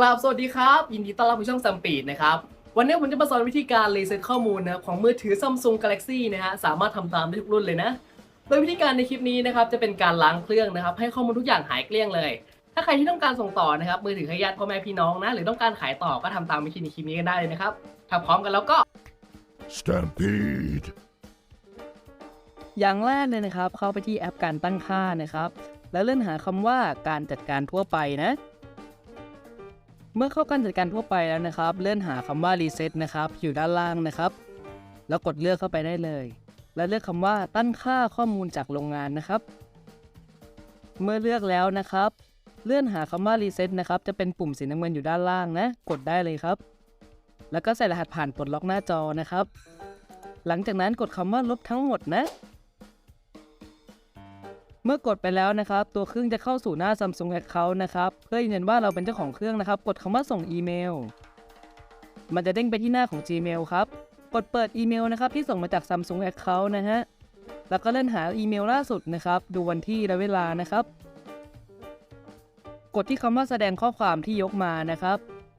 กราบสวัสดีครับ ยินดีต้อนรับสู่ช่องซัมปีดนะครับ วันนี้ผมจะมาสอนวิธีการรีเซ็ตข้อมูลนะครับของมือถือ Samsung Galaxy นะฮะสามารถทำตามได้ทุกรุ่นเลยนะ โดยวิธีการในคลิปนี้นะครับจะเป็นการล้างเครื่องนะครับ ให้ข้อมูลทุกอย่างหายเกลี้ยงเลย ถ้าใครที่ต้องการส่งต่อนะครับมือถือให้ญาติพ่อแม่พี่น้องนะ หรือต้องการขายต่อก็ทำตามวิธีในคลิปนี้กันได้เลยนะครับถ้าพร้อมกันแล้วก็ Stampede. อย่างแรกเลยนะครับ เข้าไปที่แอปการตั้งค่านะครับ แล้วเลื่อนหาคำว่าการจัดการทั่วไปนะ เมื่อเข้าการจัดการทั่วไปแล้วนะครับ เลื่อนหาคำว่า reset นะครับอยู่ด้านล่างนะครับ แล้วกดเลือกเข้าไปได้เลย แล้วเลือกคำว่าตั้งค่าข้อมูลจากโรงงานนะครับ เมื่อเลือกแล้วนะครับ เลื่อนหาคำว่า reset นะครับจะเป็นปุ่มสีน้ำเงินอยู่ด้านล่างนะกดได้เลยครับ แล้วก็ใส่รหัสผ่านปลดล็อกหน้าจอนะครับ หลังจากนั้นกดคำว่าลบทั้งหมดนะ เมื่อกดไปแล้วนะครับ ตัวเครื่องจะเข้าสู่หน้า Samsung Account นะครับเพื่อยืนยันว่าเราเป็นเจ้าของเครื่องนะครับ กดคำว่าส่งอีเมล มันจะเด้งไปที่หน้าของ Gmail ครับ กดเปิดอีเมลนะครับที่ส่งมาจาก Samsung Account นะฮะแล้วก็เลื่อนหาอีเมลล่าสุดนะครับ ดูวันที่และเวลานะครับ กดที่คำว่าแสดงข้อความที่ยกมานะครับ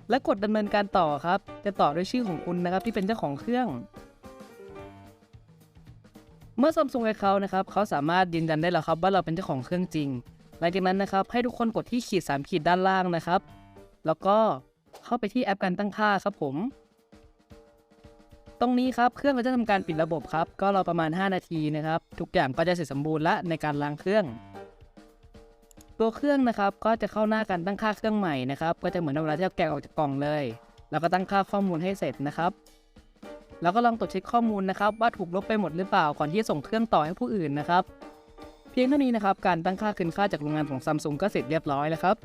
และกดดำเนินการต่อครับ จะต่อด้วยชื่อของคุณนะครับที่เป็นเจ้าของเครื่อง เมื่อ Samsung Account นะครับเขาสามารถยืนยันได้แล้วครับว่าเราเป็นเจ้าของเครื่องจริง หลังจากนั้นนะครับให้ทุกคนกดที่ขีด3ขีดด้านล่างนะครับ แล้วก็เข้าไปที่แอปการตั้งค่าครับผม ตรงนี้ครับเครื่องก็จะทำการปิดระบบครับ ก็รอประมาณ 5 นาทีนะครับ ทุกอย่างก็จะเสร็จสมบูรณ์ละในการล้างเครื่อง ตัวเครื่องนะครับก็จะเข้าหน้าการตั้งค่าเครื่องใหม่นะครับ ก็จะเหมือนเวลาที่เราแกะออกจากกล่องเลย แล้วก็ตั้งค่าข้อมูลให้เสร็จนะครับ แล้วก็ลองตรวจเช็คข้อมูลนะครับว่าถูกลบไปหมดหรือเปล่าก่อนที่จะส่งเครื่องต่อให้ผู้อื่นนะครับ เพียงเท่านี้นะครับการตั้งค่าคืนค่าจากโรงงานของซัมซุงก็เสร็จเรียบร้อยแล้วครับ